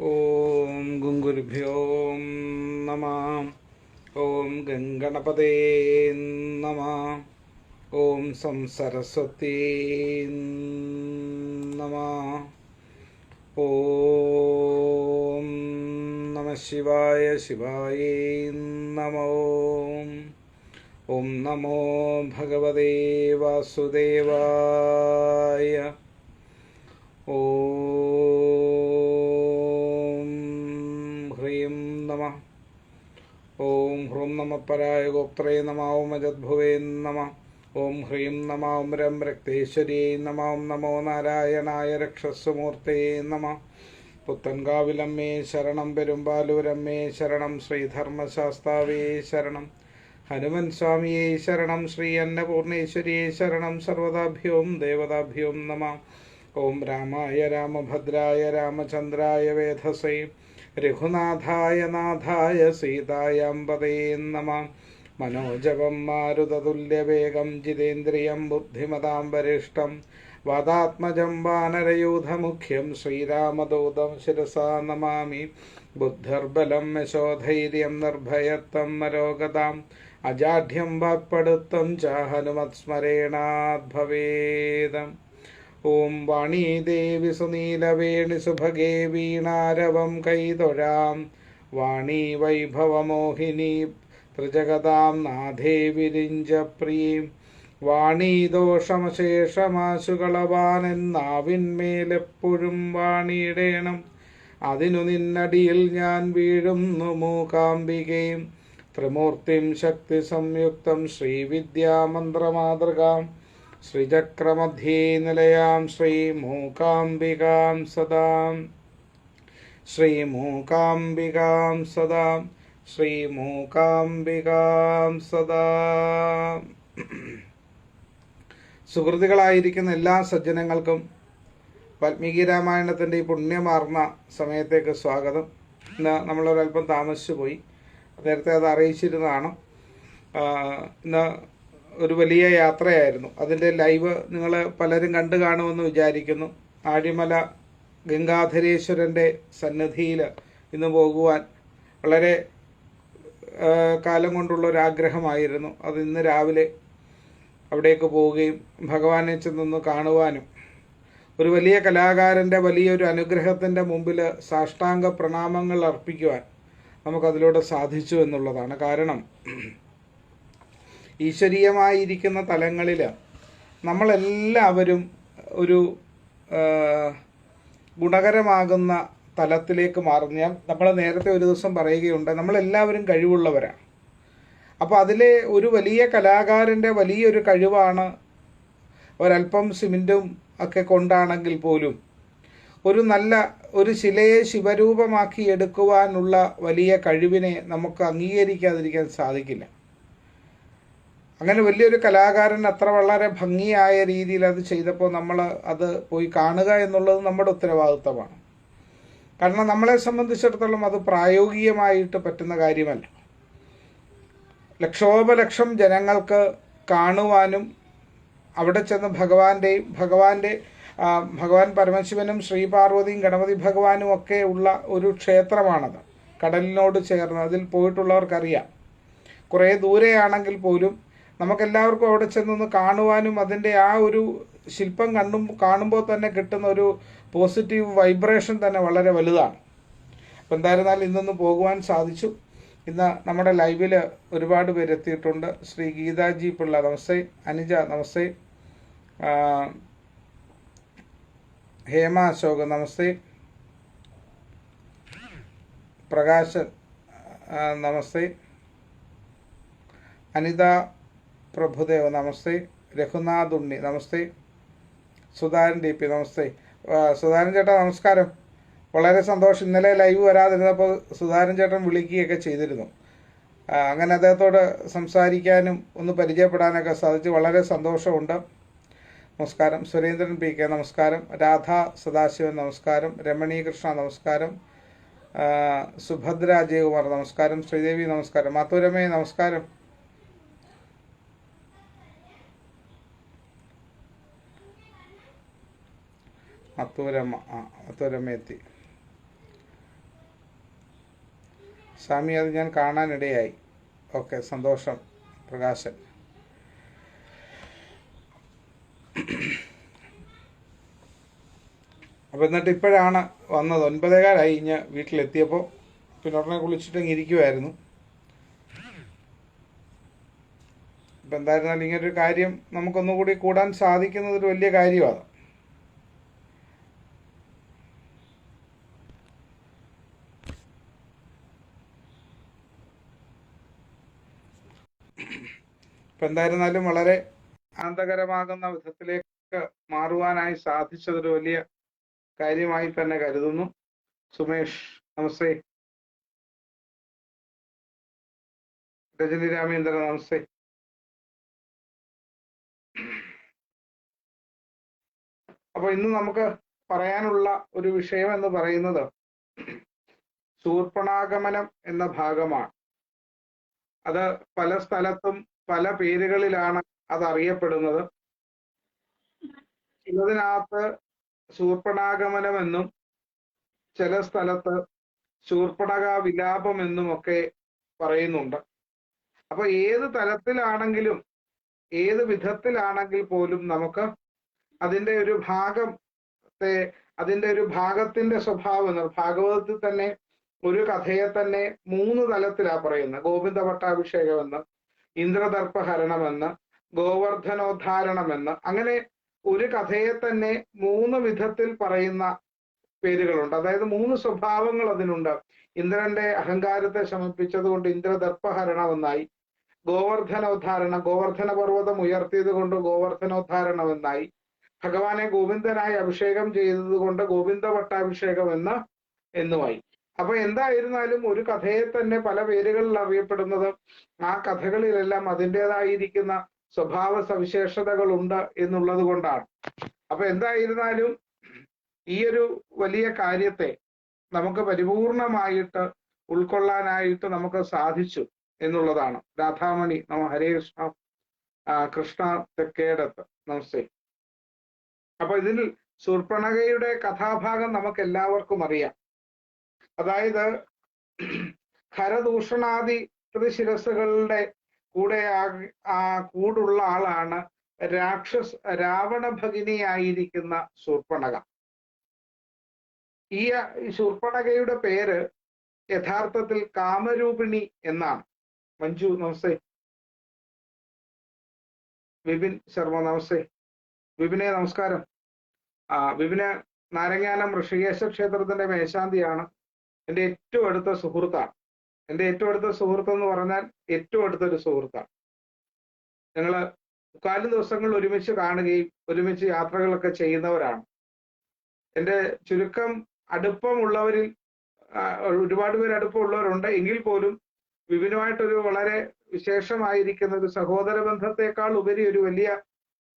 ഓം ഗുങ്കുരുഭ്യോ നമ ഓം ഗംഗണപതേ നമ ഓം സംസരസ്വതീ നമ ഓം നമ ശിവായ ശിവായ നമോ ഓം നമോ ഭഗവതേ വാസുദേവായ ഓം ഓം നമ പരായ ഗോപ്ത്രേ നമ ഓം അജദ്ഭുവേ നമ ഓം ഹ്രീം നമ ഓം രം രക്തേശ്വരേ നമ ഓം നമോ നാരായണായ രക്ഷസ്വമൂർത്തേ നമ. പുത്തൻകാവിലമ്മേ ശരണം പെരുമ്പാലൂരമ്മേ ശരണം ശ്രീധർമ്മശാസ്താവേ ശരണം. ഹനുമൻ സ്വാമിയെ ശരണം ശ്രീ അന്നപൂർണേശ്വരിയെ ശരണം സർവദാഭ്യോം ദേവതാഭ്യോം നമ. ഓം രാമായ രാമഭദ്രായ രാമചന്ദ്രായ വേധസേ രഘുനാഥായ നാഥായ സീതായാമ്പതേ നമ. മനോജവം മാരുതതുല്യവേഗം ജിതേന്ദ്രിയം ബുദ്ധിമതാം വരിഷ്ടം വാദാത്മജം വാനരയൂഥമുഖ്യം ശ്രീരാമദൂതം ശിരസാ നമാമി. ബുദ്ധിർബലം യശോധൈര്യം നിർഭയത്വം മരോഗതാം. അജാഢ്യം വാക്പടുത്തം ച ഹനുമത് സ്മരേണാത് ഭവേദം. ഓം വാണി വാണീദേവി സുനീലവേണി സുഭഗേ വീണാരവം കൈതൊഴാം. വാണി വൈഭവമോഹിനി ത്രിജഗതാം നാഥേ വിരിഞ്ചപ്രീം വാണീ ദോഷമശേഷമാശുകളവാനെന്നാവിന്മേലെപ്പോഴും വാണിയിടേണം അതിനു നിന്നടിയിൽ ഞാൻ വീഴുന്നു മൂകാംബികയും ത്രിമൂർത്തിം ശക്തി സംയുക്തം ശ്രീവിദ്യാമന്ത്രമാതൃകാം. ശ്രീചക്രമധ്യേ നിലയാം ശ്രീമൂകാംബികാം സദാം. ശ്രീമൂകാംബികാം സദാം. ശ്രീമൂകാംബികാം സദാ. സുഹൃത്തുക്കളായിരിക്കുന്ന എല്ലാ സജ്ജനങ്ങൾക്കും വാൽമീകി രാമായണത്തിന്റെ ഈ പുണ്യമാർന്ന സമയത്തേക്ക് സ്വാഗതം. ഇന്ന് നമ്മളൊരല്പം താമസിച്ചു പോയി നേരത്തെ അത് അറിയിച്ചിരുന്നതാണ്. ഇന്ന് ഒരു വലിയ യാത്രയായിരുന്നു. അതിന്റെ ലൈവ് നിങ്ങൾ പലരും കണ്ടു കാണുമെന്ന് വിചാരിക്കുന്നു. ആഴിമല ഗംഗാധരേശ്വരന്റെ സന്നിധിയിൽ ഇന്ന് പോകുവാൻ വളരെ കാലം കൊണ്ടുള്ള ഒരു ആഗ്രഹമായിരുന്നു അത് ഇന്ന് രാവിലെ അവിടേക്ക് പോവുകയും ഭഗവാനെ ചെന്നൊന്ന് കാണുവാനും. ഒരു വലിയ കലാകാരന്റെ വലിയൊരു അനുഗ്രഹത്തിന്റെ മുമ്പിൽ സാഷ്ടാംഗ പ്രണാമങ്ങൾ അർപ്പിക്കുവാൻ നമുക്കതിലൂടെ സാധിച്ചു എന്നുള്ളതാണ് കാരണം. ഈശ്വരീയമായിരിക്കുന്ന തലങ്ങളിൽ നമ്മളെല്ലാവരും ഒരു ഗുണകരമാകുന്ന തലത്തിലേക്ക് മാറുന്ന നമ്മൾ നേരത്തെ ഒരു ദിവസം പറയുകയുണ്ട് നമ്മളെല്ലാവരും കഴിവുള്ളവരാണ് അപ്പോൾ അതിലെ ഒരു വലിയ കലാകാരന്റെ വലിയൊരു കഴിവാണ് ഒരല്പം സിമെന്റും ഒക്കെ കൊണ്ടാണെങ്കിൽ പോലും ഒരു നല്ല ഒരു ശിലയെ ശിവരൂപമാക്കി എടുക്കുവാനുള്ള വലിയ കഴിവിനെ നമുക്ക് അംഗീകരിക്കാതിരിക്കാൻ സാധിക്കില്ല. അങ്ങനെ വലിയൊരു കലാകാരൻ അത്ര വളരെ ഭംഗിയായ രീതിയിൽ അത് ചെയ്തപ്പോൾ നമ്മൾ അത് പോയി കാണുക എന്നുള്ളത് നമ്മുടെ ഉത്തരവാദിത്തമാണ്. കാരണം നമ്മളെ സംബന്ധിച്ചിടത്തോളം അത് പ്രായോഗികമായിട്ട് പറ്റുന്ന കാര്യമല്ല. ലക്ഷോപലക്ഷം ജനങ്ങൾക്ക് കാണുവാനും അവിടെ ചെന്ന് ഭഗവാന്റെയും ഭഗവാന്റെ ഭഗവാൻ പരമശിവനും ശ്രീപാർവതിയും ഗണപതി ഭഗവാനും ഒക്കെ ഉള്ള ഒരു ക്ഷേത്രമാണത്. കടലിനോട് ചേർന്ന് അതിൽ പോയിട്ടുള്ളവർക്കറിയാം. കുറേ ദൂരെയാണെങ്കിൽ പോലും നമുക്കെല്ലാവർക്കും അവിടെ ചെന്നൊന്ന് കാണുവാനും അതിന്റെ ആ ഒരു ശില്പം കണ്ടും കാണുമ്പോൾ തന്നെ കിട്ടുന്ന ഒരു പോസിറ്റീവ് വൈബ്രേഷൻ തന്നെ വളരെ വലുതാണ്. അപ്പം എന്തായിരുന്നാലും ഇന്നൊന്ന് പോകുവാൻ സാധിച്ചു. ഇന്ന് നമ്മുടെ ലൈവിൽ ഒരുപാട് പേര് എത്തിയിട്ടുണ്ട്. ശ്രീ ഗീതാജി പിള്ള നമസ്തേ. അനുജ നമസ്തേ. ഹേമ അശോക് നമസ്തേ. പ്രകാശൻ നമസ്തേ. അനിത പ്രഭുദേവ് നമസ്തേ. രഘുനാഥ് ഉണ്ണി നമസ്തേ. സുധാരൻ ഡി പി നമസ്തേ. സുധാരൻ ചേട്ടാ നമസ്കാരം. വളരെ സന്തോഷം. ഇന്നലെ ലൈവ് വരാതിരുന്നപ്പോൾ സുധാരൻ ചേട്ടൻ വിളിക്കുകയൊക്കെ ചെയ്തിരുന്നു. അങ്ങനെ അദ്ദേഹത്തോട് സംസാരിക്കാനും ഒന്ന് പരിചയപ്പെടാനൊക്കെ സാധിച്ചു. വളരെ സന്തോഷമുണ്ട്. നമസ്കാരം. സുരേന്ദ്രൻ പി കെ നമസ്കാരം. രാധ സദാശിവൻ നമസ്കാരം. രമണി കൃഷ്ണ നമസ്കാരം. സുഭദ്ര അജയകുമാർ നമസ്കാരം. ശ്രീദേവി നമസ്കാരം. മാത്തൂരമ്മയെ നമസ്കാരം. മത്തൂരമ്മ ആ അത്തൂരമ്മ എത്തി. സ്വാമി അത് ഞാൻ കാണാനിടയായി. ഓക്കെ സന്തോഷം പ്രകാശൻ. അപ്പോൾ എന്നിട്ട് ഇപ്പോഴാണ് വന്നത്. ഒൻപതേകാലായി ഇഞ്ഞ് വീട്ടിലെത്തിയപ്പോൾ പിന്നെ ഉടനെ കുളിച്ചിട്ടങ്ങ് ഇരിക്കുമായിരുന്നു ഇപ്പം എന്തായിരുന്നാലും ഇങ്ങനൊരു കാര്യം നമുക്കൊന്നുകൂടി കൂടാൻ സാധിക്കുന്നത് ഒരു വലിയ കാര്യമാണ്. ഇപ്പം എന്തായിരുന്നാലും വളരെ ആനന്ദകരമാകുന്ന വിധത്തിലേക്ക് മാറുവാനായി സാധിച്ചതൊരു വലിയ കാര്യമായി തന്നെ കരുതുന്നു. സുമേഷ് നമസ്തേ. രജനി രാമേന്ദ്രൻ നമസ്തേ. അപ്പൊ ഇന്ന് നമുക്ക് പറയാനുള്ള ഒരു വിഷയം എന്ന് പറയുന്നത് ശൂർപ്പണാഗമനം എന്ന ഭാഗമാണ്. അത് പല സ്ഥലത്തും പല പേരുകളിലാണ് അത് അറിയപ്പെടുന്നത് ചിലതിനകത്ത് ശൂർപ്പണാഗമനം എന്നും ചില സ്ഥലത്ത് ശൂർപ്പണക വിലാപം എന്നും ഒക്കെ പറയുന്നുണ്ട്. അപ്പൊ ഏത് തലത്തിലാണെങ്കിലും ഏത് വിധത്തിലാണെങ്കിൽ പോലും നമുക്ക് അതിന്റെ ഒരു ഭാഗത്തെ അതിന്റെ ഒരു ഭാഗത്തിന്റെ സ്വഭാവം എന്ന് ഭാഗവതത്തിൽ തന്നെ ഒരു കഥയെ തന്നെ മൂന്ന് തലത്തിലാ പറയുന്നത്. ഗോവിന്ദ പട്ടാഭിഷേകമെന്ന്. ഇന്ദ്രദർപ്പഹരണമെന്ന് ഗോവർദ്ധനോദ്ധാരണമെന്ന് അങ്ങനെ ഒരു കഥയെ തന്നെ മൂന്ന് വിധത്തിൽ പറയുന്ന പേരുകളുണ്ട്. അതായത് മൂന്ന് സ്വഭാവങ്ങൾ അതിനുണ്ട്. ഇന്ദ്രന്റെ അഹങ്കാരത്തെ ശമിപ്പിച്ചത് കൊണ്ട് ഇന്ദ്രദർപ്പഹരണമെന്നായി ഗോവർദ്ധനോദ്ധാരണം ഗോവർദ്ധന പർവതം ഉയർത്തിയത് കൊണ്ട് ഗോവർദ്ധനോദ്ധാരണമെന്നായി ഭഗവാനെ ഗോവിന്ദനായി അഭിഷേകം ചെയ്തത് കൊണ്ട് ഗോവിന്ദ പട്ടാഭിഷേകം എന്ന് എന്നുമായി. അപ്പൊ എന്തായിരുന്നാലും ഒരു കഥയെ തന്നെ പല പേരുകളിൽ അറിയപ്പെടുന്നത് ആ കഥകളിലെല്ലാം അതിന്റെതായിരിക്കുന്ന സ്വഭാവ സവിശേഷതകളുണ്ട് എന്നുള്ളത് കൊണ്ടാണ്. അപ്പൊ എന്തായിരുന്നാലും ഈ ഒരു വലിയ കാര്യത്തെ നമുക്ക് പരിപൂർണമായിട്ട് ഉൾക്കൊള്ളാനായിട്ട് നമുക്ക് സാധിച്ചു എന്നുള്ളതാണ്. രാധാമണി നമ ഹരേ കൃഷ്ണ തെക്കേടത്ത്. നമസ്തേ. അപ്പൊ ഇതിൽ ശൂർപ്പണകയുടെ കഥാഭാഗം നമുക്ക് എല്ലാവർക്കും അറിയാം. അതായത് ഖരദൂഷണാദി ശിരസുകളുടെ കൂടെ ആ- കൂടുള്ള ആളാണ് രാക്ഷസ് രാവണ ഭഗിനിയായിരിക്കുന്ന ശൂർപ്പണക. ഈ ശൂർപ്പണകയുടെ പേര് യഥാർത്ഥത്തിൽ കാമരൂപിണി എന്നാണ്. മഞ്ജു നമസ്തേ. വിപിൻ ശർമ്മ നമസ്തേ. വിപിനെ നമസ്കാരം. ആ വിപിന് നാരങ്ങാനം ഋഷികേശ ക്ഷേത്രത്തിന്റെ മേശാന്തിയാണ്. എന്റെ ഏറ്റവും അടുത്ത സുഹൃത്താണ്. എന്റെ ഏറ്റവും അടുത്ത സുഹൃത്ത് എന്ന് പറഞ്ഞാൽ ഏറ്റവും അടുത്തൊരു സുഹൃത്താണ്. ഞങ്ങൾ മുക്കാലും ദിവസങ്ങൾ ഒരുമിച്ച് കാണുകയും ഒരുമിച്ച് യാത്രകളൊക്കെ ചെയ്യുന്നവരാണ്. എന്റെ ചുരുക്കം അടുപ്പമുള്ളവരിൽ ഒരുപാട് പേര് അടുപ്പമുള്ളവരുണ്ട്. എങ്കിൽ പോലും വിപിനുമായിട്ടൊരു വളരെ വിശേഷമായിരിക്കുന്ന ഒരു സഹോദര ബന്ധത്തെക്കാൾ ഉപരി ഒരു വലിയ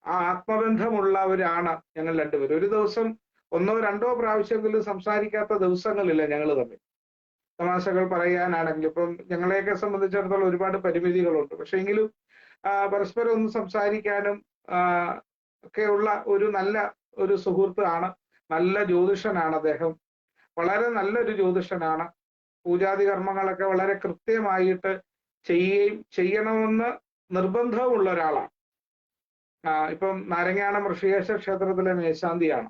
ആത്മബന്ധമുള്ളവരാണ് ഞങ്ങൾ രണ്ടുപേരും. ഒരു ദിവസം ഒന്നോ രണ്ടോ പ്രാവശ്യമെങ്കിലും സംസാരിക്കാത്ത ദിവസങ്ങളില്ല ഞങ്ങൾ തമ്മിൽ. തമാശകൾ പറയാനാണെങ്കിലും ഇപ്പം ഞങ്ങളെയൊക്കെ സംബന്ധിച്ചിടത്തോളം ഒരുപാട് പരിമിതികളുണ്ട്. പക്ഷെ എങ്കിലും പരസ്പരം ഒന്ന് സംസാരിക്കാനും ഒക്കെ ഒക്കെയുള്ള ഒരു നല്ല ഒരു സുഹൃത്താണ് നല്ല ജ്യോതിഷനാണ് അദ്ദേഹം. വളരെ നല്ലൊരു ജ്യോതിഷനാണ്. പൂജാതി കർമ്മങ്ങളൊക്കെ വളരെ കൃത്യമായിട്ട് ചെയ്യുകയും ചെയ്യണമെന്ന് നിർബന്ധവുമുള്ള ഒരാളാണ്. ഇപ്പം നാരങ്ങാണം ഋഷികേശ ക്ഷേത്രത്തിലെ മേശാന്തിയാണ്.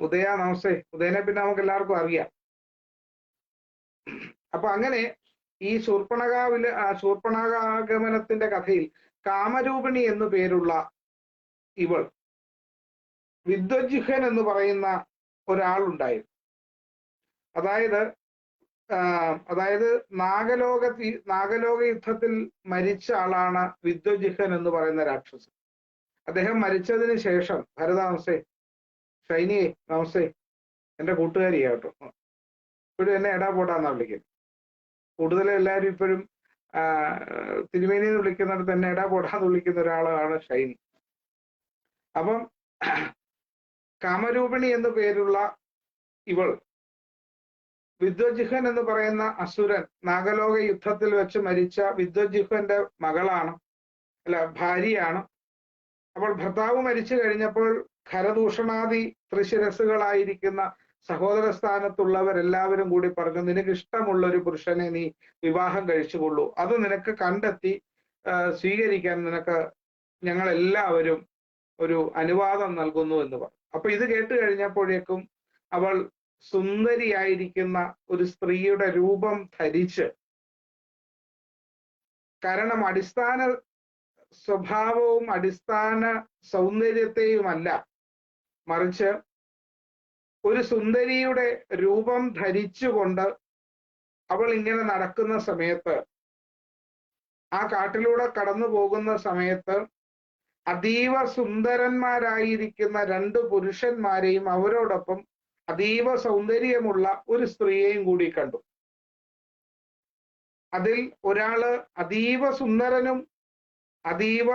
ഉദയ നമസ്തേ. ഉദയനെ പിന്നെ നമുക്ക് എല്ലാവർക്കും അറിയാം. അപ്പൊ അങ്ങനെ ഈ ശൂർപ്പണകാവിൽ ശൂർപ്പണകാഗമനത്തിന്റെ കഥയിൽ കാമരൂപിണി എന്നു പേരുള്ള ഇവൾ വിദ്വജിഹൻ എന്ന് പറയുന്ന ഒരാളുണ്ടായിരുന്നു. അതായത് അതായത് നാഗലോക നാഗലോക യുദ്ധത്തിൽ മരിച്ച ആളാണ് വിദ്വജിഹൻ എന്ന് പറയുന്ന രാക്ഷസൻ. അദ്ദേഹം മരിച്ചതിന് ശേഷം ഭരത ഷൈനിയെ നമസ്തേ എന്റെ കൂട്ടുകാരിയാ കേട്ടോ. ഇപ്പോഴും എന്നെ എടാ പോട്ടാന്നാ വിളിക്കുന്നത് കൂടുതൽ എല്ലാവരും ഇപ്പോഴും തിരുമേനി എന്ന് വിളിക്കുന്നിടത്ത് തന്നെ എടാ പോടാന്ന് വിളിക്കുന്ന ഒരാളാണ് ഷൈനി. അപ്പം കാമരൂപിണി എന്ന് പേരുള്ള ഇവൾ വിദ്വജിഹൻ എന്ന് പറയുന്ന അസുരൻ നാഗലോക യുദ്ധത്തിൽ വെച്ച് മരിച്ച വിദ്വജിഹന്റെ മകളാണ് അല്ല ഭാര്യയാണ്. അപ്പോൾ ഭർത്താവ് മരിച്ചു കഴിഞ്ഞപ്പോൾ ഖരദൂഷണാദി ത്രിശിരസുകളായിരിക്കുന്ന സഹോദര സ്ഥാനത്തുള്ളവരെല്ലാവരും കൂടി പറഞ്ഞു നിനക്ക് ഇഷ്ടമുള്ള ഒരു പുരുഷനെ നീ വിവാഹം കഴിച്ചുകൊള്ളൂ. അത് നിനക്ക് കണ്ടെത്തി സ്വീകരിക്കാൻ നിനക്ക് ഞങ്ങൾ എല്ലാവരും ഒരു അനുവാദം നൽകുന്നു എന്ന് പറഞ്ഞു. അപ്പൊ ഇത് കേട്ട് കഴിഞ്ഞപ്പോഴേക്കും അവൾ സുന്ദരിയായിരിക്കുന്ന ഒരു സ്ത്രീയുടെ രൂപം ധരിച്ച് കാരണം അടിസ്ഥാന സ്വഭാവവും അടിസ്ഥാന സൗന്ദര്യത്തെയുമല്ല. മറിച്ച് ഒരു സുന്ദരിയുടെ രൂപം ധരിച്ചുകൊണ്ട് അവൾ ഇങ്ങനെ നടക്കുന്ന സമയത്ത് ആ കാട്ടിലൂടെ കടന്നു പോകുന്ന സമയത്ത് അതീവ സുന്ദരന്മാരായിരിക്കുന്ന രണ്ട് പുരുഷന്മാരെയും അവരോടൊപ്പം അതീവ സൗന്ദര്യമുള്ള ഒരു സ്ത്രീയെയും കൂടി കണ്ടു. അതിൽ ഒരാൾ അതീവ സുന്ദരനും അതീവ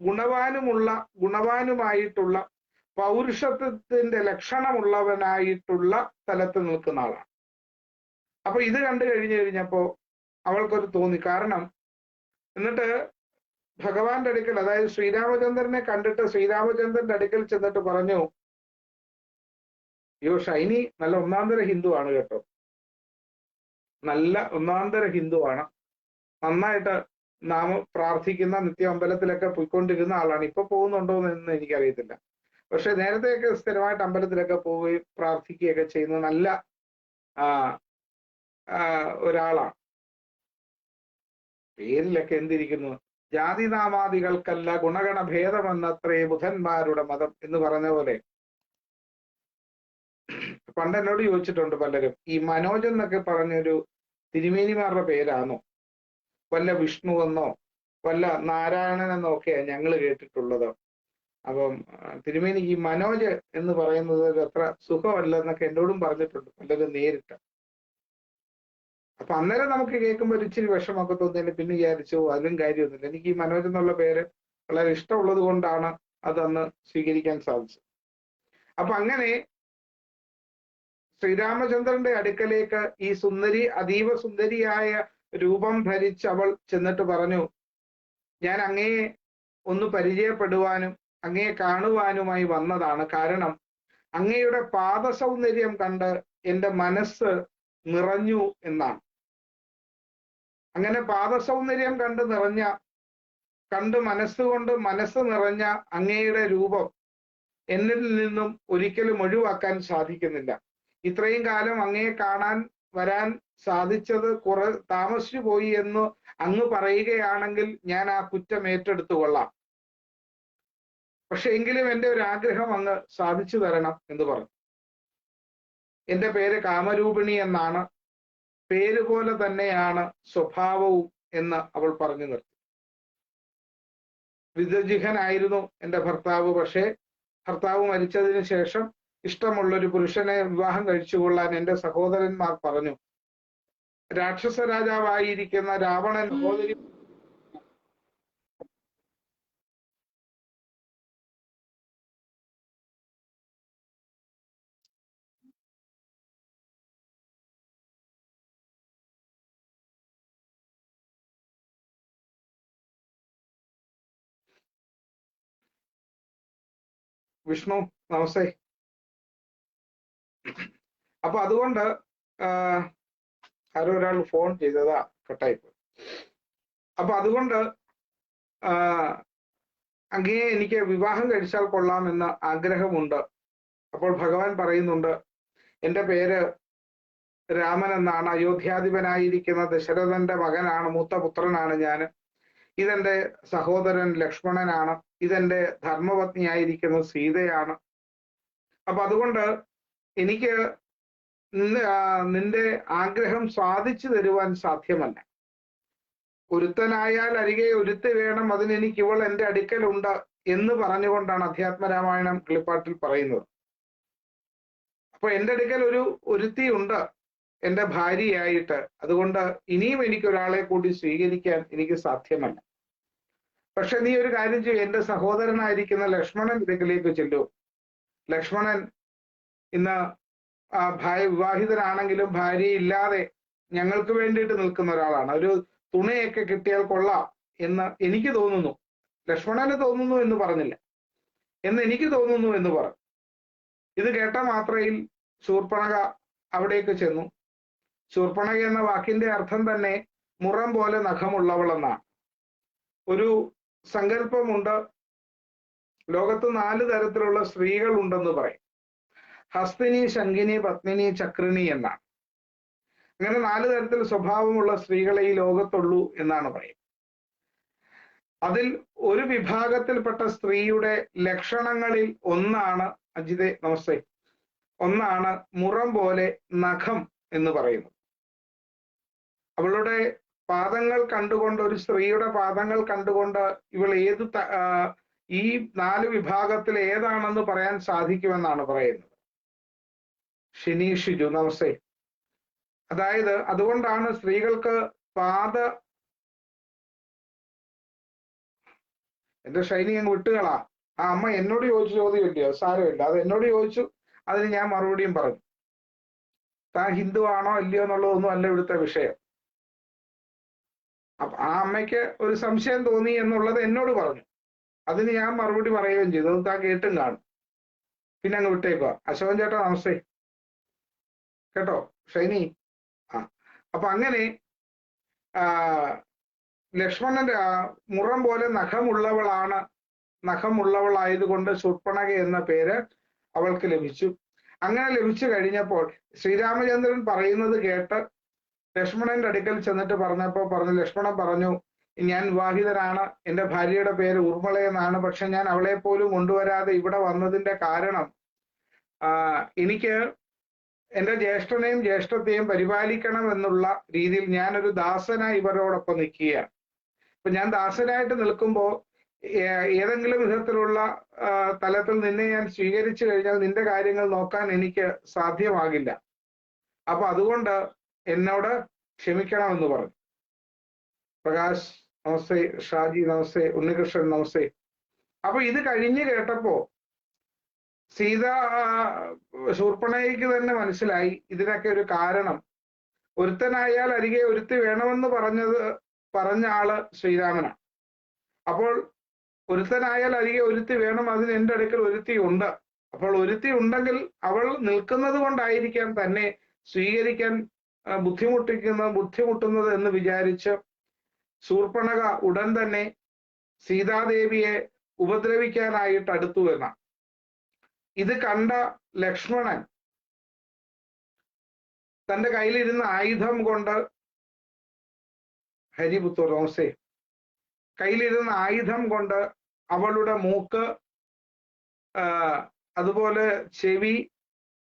ഗുണവാനുമുള്ള ഗുണവാനുമായിട്ടുള്ള പൗരുഷത്വത്തിന്റെ ലക്ഷണമുള്ളവനായിട്ടുള്ള സ്ഥലത്ത് നിൽക്കുന്ന ആളാണ്. അപ്പൊ ഇത് കണ്ടു കഴിഞ്ഞു കഴിഞ്ഞപ്പോ അവൾക്കൊരു തോന്നി. കാരണം എന്നിട്ട് ഭഗവാന്റെ അടുക്കൽ അതായത് ശ്രീരാമചന്ദ്രനെ കണ്ടിട്ട് ശ്രീരാമചന്ദ്രന്റെ അടുക്കൽ ചെന്നിട്ട് പറഞ്ഞു അയ്യോ ഷൈനി നല്ല ഒന്നാന്തര ഹിന്ദു ആണ് കേട്ടോ. നല്ല ഒന്നാന്തര ഹിന്ദു ആണ് നന്നായിട്ട് നാം പ്രാർത്ഥിക്കുന്ന നിത്യ അമ്പലത്തിലൊക്കെ പോയിക്കൊണ്ടിരുന്ന ആളാണ്. ഇപ്പൊ പോകുന്നുണ്ടോ എന്ന് എനിക്കറിയത്തില്ല. പക്ഷെ നേരത്തെയൊക്കെ സ്ഥിരമായിട്ട് അമ്പലത്തിലൊക്കെ പോവുകയും പ്രാർത്ഥിക്കുകയൊക്കെ ചെയ്യുന്ന നല്ല ഒരാളാണ്. പേരിലൊക്കെ എന്തിരിക്കുന്നു? ജാതിനാമാദികൾക്കല്ല ഗുണഗണ ഭേദമെന്നത്രേ ബുധന്മാരുടെ മതം എന്ന് പറഞ്ഞ പോലെ. പണ്ട് എന്നോട് ചോദിച്ചിട്ടുണ്ട് പലരും ഈ മനോജ് എന്നൊക്കെ പറഞ്ഞൊരു തിരുമേനിമാരുടെ പേരാണോ? വല്ല വിഷ്ണുവെന്നോ വല്ല നാരായണനെന്നോ ഒക്കെയാണ് ഞങ്ങൾ കേട്ടിട്ടുള്ളത്. അപ്പം തിരുമേനി ഈ മനോജ് എന്ന് പറയുന്നത് അത്ര സുഖമല്ല എന്നൊക്കെ എന്നോടും പറഞ്ഞിട്ടുണ്ട് പലരും നേരിട്ട്. അപ്പൊ അന്നേരം നമുക്ക് കേൾക്കുമ്പോൾ ഒരു ഇച്ചിരി വിഷമൊക്കെ തോന്നിയാലും പിന്നെ വിചാരിച്ചു "ഓ, അതിലും കാര്യമൊന്നുമില്ല. എനിക്ക് ഈ മനോജ് എന്നുള്ള പേര് വളരെ ഇഷ്ടമുള്ളത് കൊണ്ടാണ് അതന്ന് സ്വീകരിക്കാൻ സാധിച്ചത്. അപ്പൊ അങ്ങനെ ശ്രീരാമചന്ദ്രന്റെ അടുക്കലേക്ക് ഈ സുന്ദരി അതീവ സുന്ദരിയായ രൂപം ധരിച്ച് അവൾ ചെന്നിട്ട് പറഞ്ഞു ഞാൻ അങ്ങയെ ഒന്ന് പരിചയപ്പെടുവാനും അങ്ങയെ കാണുവാനുമായി വന്നതാണ്. കാരണം അങ്ങയുടെ പാദസൗന്ദര്യം കണ്ട് എന്റെ മനസ്സ് നിറഞ്ഞു എന്നാണ്. അങ്ങനെ പാദസൗന്ദര്യം കണ്ട് നിറഞ്ഞ കണ്ട് മനസ്സുകൊണ്ട് മനസ്സ് നിറഞ്ഞ അങ്ങയുടെ രൂപം എന്നിൽ നിന്നും ഒരിക്കലും ഒഴിവാക്കാൻ സാധിക്കുന്നില്ല. ഇത്രയും കാലം അങ്ങയെ കാണാൻ വരാൻ സാധിച്ചത് കുറെ താമസിച്ചു പോയി എന്ന് അങ്ങ് പറയുകയാണെങ്കിൽ ഞാൻ ആ കുറ്റം ഏറ്റെടുത്തു കൊള്ളാം. പക്ഷെ എങ്കിലും എന്റെ ഒരു ആഗ്രഹം അങ്ങ് സാധിച്ചു തരണം എന്ന് പറഞ്ഞു. എന്റെ പേര് കാമരൂപിണി എന്നാണ്. പേര് പോലെ തന്നെയാണ് സ്വഭാവവും എന്ന് അവൾ പറഞ്ഞു നിർത്തി. വിദജിഹനായിരുന്നു എന്റെ ഭർത്താവ്. പക്ഷേ ഭർത്താവ് മരിച്ചതിന് ശേഷം ഇഷ്ടമുള്ള ഒരു പുരുഷനെ വിവാഹം കഴിച്ചുകൊള്ളാൻ എന്റെ സഹോദരന്മാർ പറഞ്ഞു. രാക്ഷസ രാജാവായിരിക്കുന്ന രാവണൻ സഹോദരി വിഷ്ണു നമസ്തേ. അപ്പൊ അതുകൊണ്ട് ആരോ ഒരാൾ ഫോൺ ചെയ്തതാ കട്ടായിപ്പോ അപ്പൊ അതുകൊണ്ട് അങ്ങേ എനിക്ക് വിവാഹം കഴിച്ചാൽ കൊള്ളാം കൊള്ളാമെന്ന് ആഗ്രഹമുണ്ട്. അപ്പോൾ ഭഗവാൻ പറയുന്നുണ്ട് എന്റെ പേര് രാമൻ എന്നാണ്. അയോധ്യാധിപനായിരിക്കുന്ന ദശരഥന്റെ മകനാണ് മൂത്ത പുത്രനാണ് ഞാൻ. ഇതെന്റെ സഹോദരൻ ലക്ഷ്മണനാണ്. ഇതെന്റെ ധർമ്മപത്നിയായിരിക്കുന്ന സീതയാണ്. അപ്പൊ അതുകൊണ്ട് എനിക്ക് നിന്റെ ആഗ്രഹം സാധിച്ചു തരുവാൻ സാധ്യമല്ല. ഒരുത്തനായാൽ അരികെ ഒരുത്തി വേണം അതിനെനിക്ക് ഇവൾ എന്റെ അടുക്കലുണ്ട് എന്ന് പറഞ്ഞുകൊണ്ടാണ് അധ്യാത്മരാമായണം കിളിപ്പാട്ടിൽ പറയുന്നത്. അപ്പൊ എന്റെ അടുക്കൽ ഒരു ഒരുത്തി ഉണ്ട് എന്റെ ഭാര്യയായിട്ട്. അതുകൊണ്ട് ഇനിയും എനിക്ക് ഒരാളെ കൂടി സ്വീകരിക്കാൻ എനിക്ക് സാധ്യമല്ല. പക്ഷെ നീ ഒരു കാര്യം ചെയ്യും. എന്റെ സഹോദരനായിരിക്കുന്ന ലക്ഷ്മണൻ ഇതിലേക്ക് ചെല്ലും. ലക്ഷ്മണൻ ഇന്ന് ഭാര്യ വിവാഹിതനാണെങ്കിലും ഭാര്യ ഇല്ലാതെ ഞങ്ങൾക്ക് വേണ്ടിയിട്ട് നിൽക്കുന്ന ഒരാളാണ്. ഒരു തുണയൊക്കെ കിട്ടിയാൽ കൊള്ളാം എന്ന് എനിക്ക് തോന്നുന്നു. ലക്ഷ്മണന് തോന്നുന്നു എന്ന് പറഞ്ഞില്ല. എന്ന് എനിക്ക് തോന്നുന്നു എന്ന് പറഞ്ഞു. ഇത് കേട്ട മാത്രയിൽ ശൂർപ്പണക അവിടേക്ക് ചെന്നു. ശൂർപ്പണക എന്ന വാക്കിന്റെ അർത്ഥം തന്നെ മുറം പോലെ നഖമുള്ളവളെന്നാണ്. ഒരു സങ്കല്പമുണ്ട്. ലോകത്ത് നാല് തരത്തിലുള്ള സ്ത്രീകൾ ഉണ്ടെന്ന് പറയും. ഹസ്തിനി ശങ്കിനി പത്മിനി ചക്രിണി എന്നാണ്. അങ്ങനെ നാല് തരത്തിൽ സ്വഭാവമുള്ള സ്ത്രീകളെ ഈ ലോകത്തുള്ളൂ എന്നാണ് പറയുന്നത്. അതിൽ ഒരു വിഭാഗത്തിൽപ്പെട്ട സ്ത്രീയുടെ ലക്ഷണങ്ങളിൽ ഒന്നാണ് അജിതെ നമസ്തേ ഒന്നാണ് മുറം പോലെ നഖം എന്ന് പറയുന്നത്. അവളുടെ പാദങ്ങൾ കണ്ടുകൊണ്ട് ഒരു സ്ത്രീയുടെ പാദങ്ങൾ കണ്ടുകൊണ്ട് ഇവൾ ഏത് ഈ നാല് വിഭാഗത്തിൽ ഏതാണെന്ന് പറയാൻ സാധിക്കുമെന്നാണ് പറയുന്നത്. ഷിനി ഷിജു അതായത് അതുകൊണ്ടാണ് സ്ത്രീകൾക്ക് പാത എന്റെ ഷൈനി അങ്ങ് വിട്ടുകളാ. ആ അമ്മ എന്നോട് ചോദിച്ചു ചോദ്യമില്ലയോ സാരമില്ല. അത് എന്നോട് ചോദിച്ചു. അതിന് ഞാൻ മറുപടിയും പറഞ്ഞു. താൻ ഹിന്ദു ആണോ ഇല്ലയോ എന്നുള്ളതൊന്നും അല്ല ഇവിടുത്തെ വിഷയം. ആ അമ്മയ്ക്ക് ഒരു സംശയം തോന്നി എന്നുള്ളത് എന്നോട് പറഞ്ഞു. അതിന് ഞാൻ മറുപടി പറയുകയും ചെയ്തു. അത് താൻ കേട്ടും കാണും. പിന്നെ അങ്ങ് വിട്ടേക്കുക അശോകൻ ചേട്ടാ നമസ്തേ. കേട്ടോ? ഷൈനി? ആ. അപ്പൊ അങ്ങനെ ലക്ഷ്മണന്റെ മുറം പോലെ നഖമുള്ളവളാണ് നഖമുള്ളവളായതുകൊണ്ട് സുർപ്പണക എന്ന പേര് അവൾക്ക് ലഭിച്ചു. അങ്ങനെ ലഭിച്ചു കഴിഞ്ഞപ്പോൾ ശ്രീരാമചന്ദ്രൻ പറയുന്നത് കേട്ട് ലക്ഷ്മണന്റെ അടുക്കൽ ചെന്നിട്ട് പറഞ്ഞപ്പോൾ പറഞ്ഞു ലക്ഷ്മണൻ പറഞ്ഞു ഞാൻ വിവാഹിതനാണ് എന്റെ ഭാര്യയുടെ പേര് ഊർമിള എന്നാണ് പക്ഷെ ഞാൻ അവളെ പോലും കൊണ്ടുവരാതെ ഇവിടെ വന്നതിന്റെ കാരണം എനിക്ക് എന്റെ ജ്യേഷ്ഠനെയും ജ്യേഷ്ഠത്തെയും പരിപാലിക്കണം എന്നുള്ള രീതിയിൽ ഞാനൊരു ദാസനായി ഇവരോടൊപ്പം നിൽക്കുകയാണ്. അപ്പൊ ഞാൻ ദാസനായിട്ട് നിൽക്കുമ്പോൾ ഏതെങ്കിലും വിധത്തിലുള്ള തലത്തിൽ നിന്നെ ഞാൻ സ്വീകരിച്ചു കഴിഞ്ഞാൽ നിന്റെ കാര്യങ്ങൾ നോക്കാൻ എനിക്ക് സാധ്യമാകില്ല. അപ്പൊ അതുകൊണ്ട് എന്നോട് ക്ഷമിക്കണം എന്ന് പറഞ്ഞു. പ്രകാശ് നമസ്തേ ഷാജി നമസ്തേ ഉണ്ണികൃഷ്ണൻ നമസ്തേ. അപ്പൊ ഇത് കഴിഞ്ഞ് കേട്ടപ്പോ സീത ശൂർപ്പണയ്ക്ക് തന്നെ മനസ്സിലായി. ഇതിനൊക്കെ ഒരു കാരണം. ഒരുത്തനായാൽ അരികെ ഒരുത്തി വേണമെന്ന് പറഞ്ഞത് പറഞ്ഞ ആൾ ശ്രീരാമനാണ്. അപ്പോൾ ഒരുത്തനായാൽ അരികെ ഒരുത്തി വേണം അതിന് എന്റെ അടുക്കൽ ഒരുത്തി ഉണ്ട്. അപ്പോൾ ഒരുത്തി ഉണ്ടെങ്കിൽ അവൾ നിൽക്കുന്നത് കൊണ്ടായിരിക്കാം തന്നെ സ്വീകരിക്കാൻ ബുദ്ധിമുട്ടിക്കുന്നത് ബുദ്ധിമുട്ടിക്കുന്ന ബുദ്ധിമുട്ടുന്നത് എന്ന് വിചാരിച്ച് ശൂർപ്പണക ഉടൻ തന്നെ സീതാദേവിയെ ഉപദ്രവിക്കാനായിട്ട് അടുത്തു എന്നാണ് ഇത് കണ്ട ലക്ഷ്മണൻ തന്റെ കയ്യിലിരുന്ന ആയുധം കൊണ്ട് ഹരിപുത്ര റോസെ കയ്യിലിരുന്ന ആയുധം കൊണ്ട് അവളുടെ മൂക്ക് അതുപോലെ ചെവി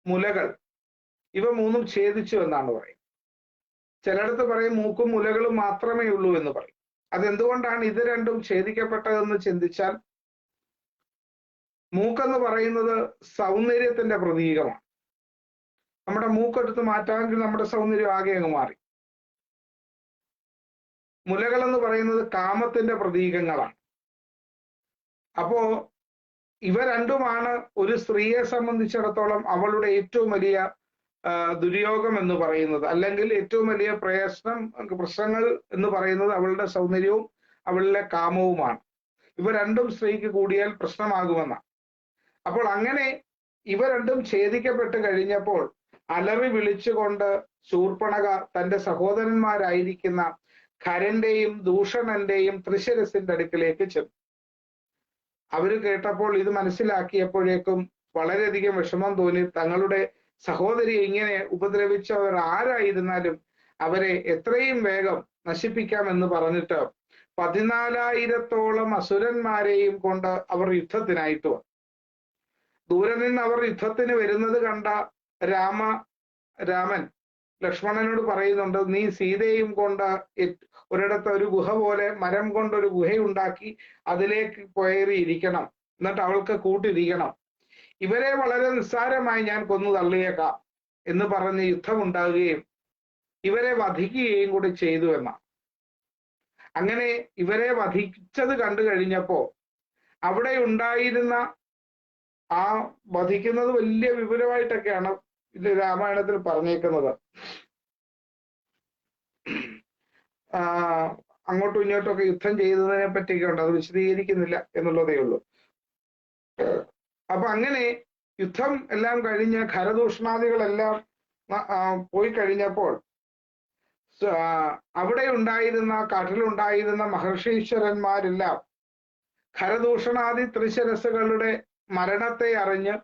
മുലകൾ ഇവ മൂന്നും ഛേദിച്ചു എന്നാണ് പറയുന്നത്. ചിലയിടത്ത് പറയും മൂക്കും മുലകളും മാത്രമേ ഉള്ളൂ എന്ന് പറയും. അതെന്തുകൊണ്ടാണ് ഇത് രണ്ടും ഛേദിക്കപ്പെട്ടതെന്ന് ചിന്തിച്ചാൽ മൂക്കെന്ന് പറയുന്നത് സൗന്ദര്യത്തിന്റെ പ്രതീകമാണ്. നമ്മുടെ മൂക്കെടുത്ത് മാറ്റാമെങ്കിൽ നമ്മുടെ സൗന്ദര്യം ആകെ അങ്ങ് മാറി. മുലകൾ എന്ന് പറയുന്നത് കാമത്തിന്റെ പ്രതീകങ്ങളാണ്. അപ്പോ ഇവ രണ്ടുമാണ് ഒരു സ്ത്രീയെ സംബന്ധിച്ചിടത്തോളം അവളുടെ ഏറ്റവും വലിയ ദുര്യോഗം എന്ന് പറയുന്നത്. അല്ലെങ്കിൽ ഏറ്റവും വലിയ പ്രയത്നം പ്രശ്നങ്ങൾ എന്ന് പറയുന്നത് അവളുടെ സൗന്ദര്യവും അവളുടെ കാമവുമാണ്. ഇവ രണ്ടും സ്ത്രീക്ക് കൂടിയാൽ പ്രശ്നമാകുമെന്നാണ്. അപ്പോൾ അങ്ങനെ ഇവ രണ്ടും ഛേദിക്കപ്പെട്ട് കഴിഞ്ഞപ്പോൾ അലറി വിളിച്ചുകൊണ്ട് ശൂർപ്പണക തന്റെ സഹോദരന്മാരായിരിക്കുന്ന ഖരന്റെയും ദൂഷണന്റെയും തൃശരസിന്റെ അടുക്കിലേക്ക് ചെന്നു. അവർ കേട്ടപ്പോൾ ഇത് മനസ്സിലാക്കിയപ്പോഴേക്കും വളരെയധികം വിഷമം തോന്നി. തങ്ങളുടെ സഹോദരി ഇങ്ങനെ ഉപദ്രവിച്ചവർ ആരായിരുന്നാലും അവരെ എത്രയും വേഗം നശിപ്പിക്കാമെന്ന് പറഞ്ഞിട്ട് പതിനാലായിരത്തോളം അസുരന്മാരെയും കൊണ്ട് അവർ യുദ്ധത്തിനായിട്ട് വന്നു. ദൂരെ നിന്ന് അവർ യുദ്ധത്തിന് വരുന്നത് കണ്ട രാമ രാമൻ ലക്ഷ്മണനോട് പറയുന്നുണ്ട് നീ സീതയും കൊണ്ട് ഒരിടത്ത് ഒരു ഗുഹ പോലെ മരം കൊണ്ട് ഒരു ഗുഹയുണ്ടാക്കി അതിലേക്ക് പോയറിയിരിക്കണം എന്നിട്ട് അവൾക്ക് കൂട്ടിരിക്കണം. ഇവരെ വളരെ നിസ്സാരമായി ഞാൻ കൊന്നു തള്ളിയേക്കാം എന്ന് പറഞ്ഞ് യുദ്ധമുണ്ടാകുകയും ഇവരെ വധിക്കുകയും കൂടി ചെയ്തു എന്നാണ് അങ്ങനെ ഇവരെ വധിച്ചത് കണ്ടു കഴിഞ്ഞപ്പോ അവിടെ ഉണ്ടായിരുന്ന ആ വധിക്കുന്നത് വലിയ വിപുലമായിട്ടൊക്കെയാണ് ഇത് രാമായണത്തിൽ പറഞ്ഞേക്കുന്നത്. അങ്ങോട്ടും ഇങ്ങോട്ടും ഒക്കെ യുദ്ധം ചെയ്തതിനെ പറ്റിയൊക്കെ ഉണ്ട് അത് വിശദീകരിക്കുന്നില്ല എന്നുള്ളതേ ഉള്ളൂ. അപ്പൊ അങ്ങനെ യുദ്ധം എല്ലാം കഴിഞ്ഞ് ഖരദൂഷണാദികളെല്ലാം പോയി കഴിഞ്ഞപ്പോൾ അവിടെ ഉണ്ടായിരുന്ന കാട്ടിലുണ്ടായിരുന്ന മഹർഷീശ്വരന്മാരെല്ലാം ഖരദൂഷണാദി ത്രിശരസുകളുടെ മരണത്തെ അറിഞ്ഞ്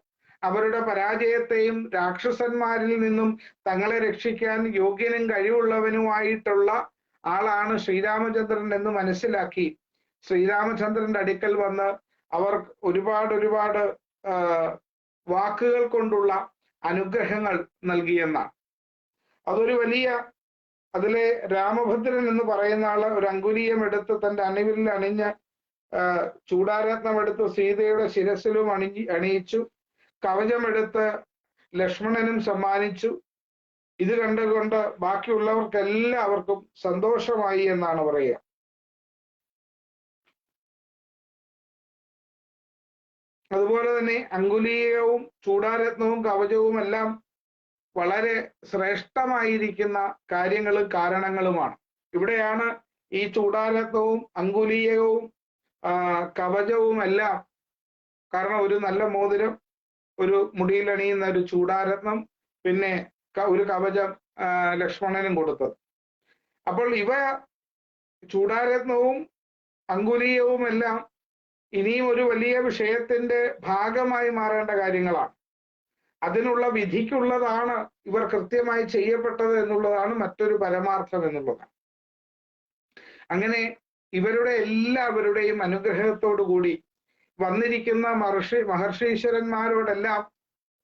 അവരുടെ പരാജയത്തെയും രാക്ഷസന്മാരിൽ നിന്നും തങ്ങളെ രക്ഷിക്കാൻ യോഗ്യനും കഴിവുള്ളവനുമായിട്ടുള്ള ആളാണ് ശ്രീരാമചന്ദ്രൻ എന്ന് മനസ്സിലാക്കി. ശ്രീരാമചന്ദ്രന്റെ അടുക്കൽ വന്ന് അവർ ഒരുപാട് ഒരുപാട് വാക്കുകൾ കൊണ്ടുള്ള അനുഗ്രഹങ്ങൾ നൽകിയെന്നാണ് അതൊരു വലിയ അതിലെ രാമഭദ്രൻ എന്ന് പറയുന്ന ആൾ ഒരു അങ്കുലീയം എടുത്ത് തന്റെ അണിവിൽ അണിഞ്ഞ് ആ, ചൂടാരത്നം എടുത്ത് സീതയുടെ ശിരസിലും അണിഞ്ഞി അണിയിച്ചു കവചമെടുത്ത് ലക്ഷ്മണനും സമ്മാനിച്ചു. ഇത് കണ്ടുകൊണ്ട് ബാക്കിയുള്ളവർക്ക് എല്ലാവർക്കും സന്തോഷമായി എന്നാണ് പറയുക. അതുപോലെ തന്നെ അങ്കുലീയവും ചൂടാരത്നവും കവചവും എല്ലാം വളരെ ശ്രേഷ്ഠമായിരിക്കുന്ന കാര്യങ്ങളും കാരണങ്ങളുമാണ്. ഇവിടെയാണ് ഈ ചൂടാരത്നവും അങ്കുലീയവും ആ, കവചവും എല്ലാം കാരണം ഒരു നല്ല മോതിരം ഒരു മുടിയിലണിയുന്ന ഒരു ചൂടാരത്നം പിന്നെ ഒരു കവചം ലക്ഷ്മണനും കൊടുത്തത്. അപ്പോൾ ഇവ ചൂടാരത്നവും അങ്കുലീയവും എല്ലാം ഇനിയും ഒരു വലിയ വിഷയത്തിന്റെ ഭാഗമായി മാറേണ്ട കാര്യങ്ങളാണ്. അതിനുള്ള വിധിക്കുള്ളതാണ് ഇവർ കൃത്യമായി ചെയ്യപ്പെട്ടത് എന്നുള്ളതാണ് മറ്റൊരു പരമാർത്ഥം എന്നുള്ളതാണ്. അങ്ങനെ ഇവരുടെ എല്ലാവരുടെയും അനുഗ്രഹത്തോടു കൂടി വന്നിരിക്കുന്ന മഹർഷി മഹർഷീശ്വരന്മാരോടെല്ലാം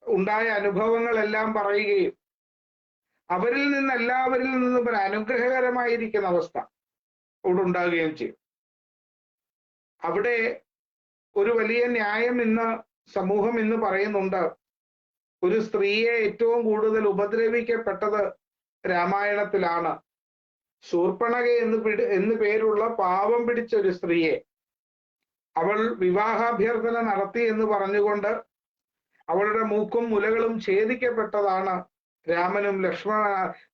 ഉണ്ടായ അനുഭവങ്ങളെല്ലാം പറയുകയും അവരിൽ നിന്ന് എല്ലാവരിൽ നിന്നും ഒരു അനുഗ്രഹകരമായിരിക്കുന്ന അവസ്ഥ അവിടെ ഉണ്ടാകുകയും ചെയ്യും. അവിടെ ഒരു വലിയ ന്യായം ഇന്ന് സമൂഹം ഇന്ന് പറയുന്നുണ്ട്. ഒരു സ്ത്രീയെ ഏറ്റവും കൂടുതൽ ഉപദ്രവിക്കപ്പെട്ടത് രാമായണത്തിലാണ്. ശൂർപ്പണക എന്ന് പിടി എന്ന് പേരുള്ള പാവം പിടിച്ച ഒരു സ്ത്രീയെ അവൾ വിവാഹാഭ്യർത്ഥന നടത്തി എന്ന് പറഞ്ഞുകൊണ്ട് അവളുടെ മൂക്കും മുലകളും ഛേദിക്കപ്പെട്ടതാണ് രാമനും ലക്ഷ്മണ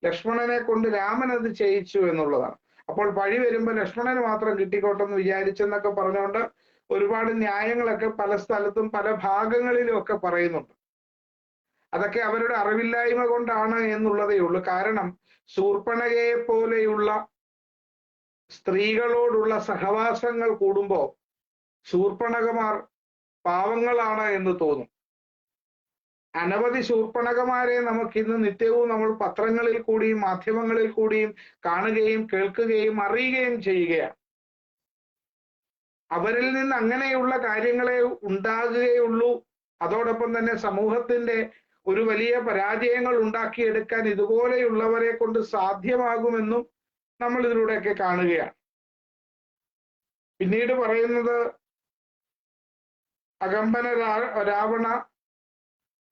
ലക്ഷ്മണനെ കൊണ്ട് രാമൻ അത് ചെയ്യിച്ചു എന്നുള്ളതാണ്. അപ്പോൾ പഴി വരുമ്പോൾ ലക്ഷ്മണന് മാത്രം കിട്ടിക്കോട്ടെ എന്ന് വിചാരിച്ചെന്നൊക്കെ പറഞ്ഞുകൊണ്ട് ഒരുപാട് ന്യായങ്ങളൊക്കെ പല സ്ഥലത്തും പല ഭാഗങ്ങളിലും ഒക്കെ പറയുന്നുണ്ട്. അതൊക്കെ അവരുടെ അറിവില്ലായ്മ കൊണ്ടാണ് എന്നുള്ളതേ ഉള്ളൂ. കാരണം ശൂർപ്പണകയെ പോലെയുള്ള സ്ത്രീകളോടുള്ള സഹവാസങ്ങൾ കൂടുമ്പോൾ ശൂർപ്പണകമാർ പാവങ്ങളാണ് എന്ന് തോന്നും. അനവധി ശൂർപ്പണകമാരെ നമുക്കിന്ന് നിത്യവും നമ്മൾ പത്രങ്ങളിൽ കൂടിയും മാധ്യമങ്ങളിൽ കൂടിയും കാണുകയും കേൾക്കുകയും അറിയുകയും ചെയ്യുകയാണ്. അവരിൽ നിന്ന് അങ്ങനെയുള്ള കാര്യങ്ങളെ ഉണ്ടാകുകയുള്ളൂ. അതോടൊപ്പം തന്നെ സമൂഹത്തിന്റെ ഒരു വലിയ പരാജയങ്ങൾ ഉണ്ടാക്കിയെടുക്കാൻ ഇതുപോലെയുള്ളവരെ കൊണ്ട് സാധ്യമാകുമെന്നും നമ്മൾ ഇതിലൂടെയൊക്കെ കാണുകയാണ്. പിന്നീട് പറയുന്നത് അകമ്പന രാവണ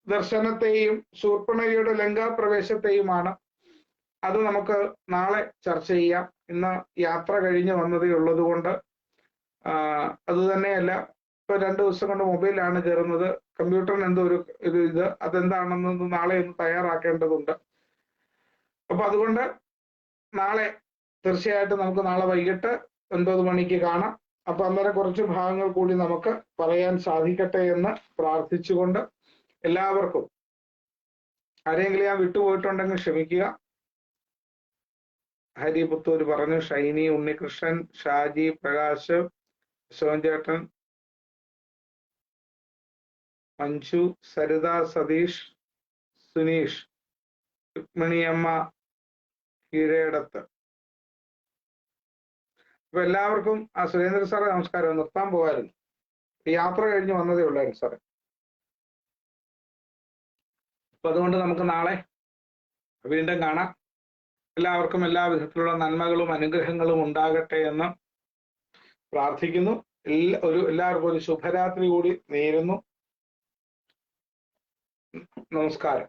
ദർശനത്തെയും ശൂർപ്പണകയുടെ ലങ്കാപ്രവേശത്തെയുമാണ്. അത് നമുക്ക് നാളെ ചർച്ച ചെയ്യാം. ഇന്ന് യാത്ര കഴിഞ്ഞ് വന്നതേ ഉള്ളതുകൊണ്ട് അത് തന്നെയല്ല. ഇപ്പൊ രണ്ടു ദിവസം കൊണ്ട് മൊബൈലാണ് കയറുന്നത്. കമ്പ്യൂട്ടറിന് എന്തോ ഒരു ഇത് ഇത് അതെന്താണെന്ന് നാളെ ഒന്ന് തയ്യാറാക്കേണ്ടതുണ്ട്. അപ്പൊ അതുകൊണ്ട് നാളെ തീർച്ചയായിട്ടും നമുക്ക് നാളെ വൈകിട്ട് ഒൻപത് മണിക്ക് കാണാം. അപ്പൊ അന്നേരം കുറച്ച് ഭാഗങ്ങൾ കൂടി നമുക്ക് പറയാൻ സാധിക്കട്ടെ എന്ന് പ്രാർത്ഥിച്ചുകൊണ്ട് എല്ലാവർക്കും ആരെങ്കിലും ഞാൻ വിട്ടുപോയിട്ടുണ്ടെങ്കിൽ ക്ഷമിക്കുക. ഹരി പുത്തൂര് പറഞ്ഞു ഷൈനി ഉണ്ണികൃഷ്ണൻ ഷാജി പ്രകാശ് ശിവൻചേട്ടൻ മഞ്ജു സരിത സതീഷ് സുനീഷ് രുക്മിണിയമ്മ ഹീരയിടത്ത് അപ്പൊ എല്ലാവർക്കും ആ സുരേന്ദ്ര സാറെ നമസ്കാരം. നിർത്താൻ പോകായിരുന്നു യാത്ര കഴിഞ്ഞ് വന്നതേ ഉള്ളായിരുന്നു സാറേ. അപ്പൊ അതുകൊണ്ട് നമുക്ക് നാളെ വീണ്ടും കാണാം. എല്ലാവർക്കും എല്ലാ വിധത്തിലുള്ള നന്മകളും അനുഗ്രഹങ്ങളും ഉണ്ടാകട്ടെ എന്ന് പ്രാർത്ഥിക്കുന്നു. എല്ലാ ഒരു എല്ലാവർക്കും ഒരു ശുഭരാത്രി കൂടി നേരുന്നു. നമസ്കാരം